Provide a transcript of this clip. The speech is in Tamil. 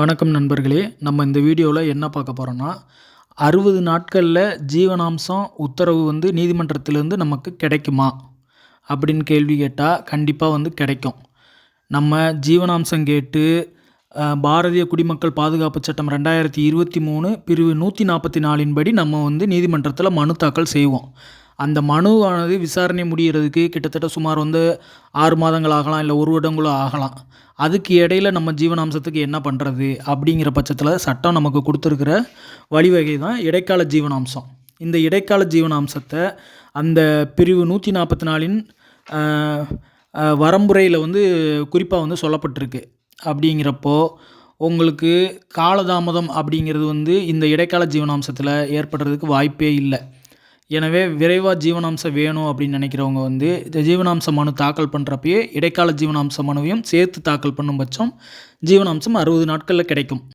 வணக்கம் நண்பர்களே நம்ம இந்த வீடியோவில் என்ன பார்க்க போகிறோன்னா அறுபது நாட்களில் ஜீவனாம்சம் உத்தரவு வந்து நீதிமன்றத்திலேருந்து நமக்கு கிடைக்குமா? அப்படின்னு கேள்வி கேட்டால் கண்டிப்பாக வந்து கிடைக்கும். நம்ம ஜீவனாம்சம் கேட்டு பாரதிய குடிமக்கள் பாதுகாப்பு சட்டம் ரெண்டாயிரத்தி இருபத்தி மூணு பிரிவு நூற்றி நாற்பத்தி நாலின்படி நம்ம வந்து நீதிமன்றத்தில் மனு தாக்கல் செய்வோம். அந்த மனுவானது விசாரணை முடிகிறதுக்கு கிட்டத்தட்ட சுமார் வந்து ஆறு மாதங்கள் ஆகலாம் இல்லை ஒரு வருடங்களும் ஆகலாம். அதுக்கு இடையில நம்ம ஜீவனாம்சத்துக்கு என்ன பண்ணுறது அப்படிங்கிற பட்சத்தில் சட்டம் நமக்கு கொடுத்துருக்கிற வழிவகை தான் இடைக்கால ஜீவனாம்சம். இந்த இடைக்கால ஜீவனாம்சத்தை அந்த பிரிவு நூற்றி நாற்பத்தி நாலின் வரம்புரையில் வந்து குறிப்பாக வந்து சொல்லப்பட்டிருக்கு. அப்படிங்கிறப்போ உங்களுக்கு காலதாமதம் அப்படிங்கிறது வந்து இந்த இடைக்கால ஜீவனாம்சத்தில் ஏற்படுறதுக்கு வாய்ப்பே இல்லை. எனவே விரைவாக ஜீவனாம்சம் வேணும் அப்படின்னு நினைக்கிறவங்க வந்து ஜீவனாம்ச மனு தாக்கல் பண்ணுறப்பயே இடைக்கால ஜீவனாம்ச மனுவையும் சேர்த்து தாக்கல் பண்ணும் பட்சம் ஜீவனாம்சம் அறுபது நாட்களில் கிடைக்கும்.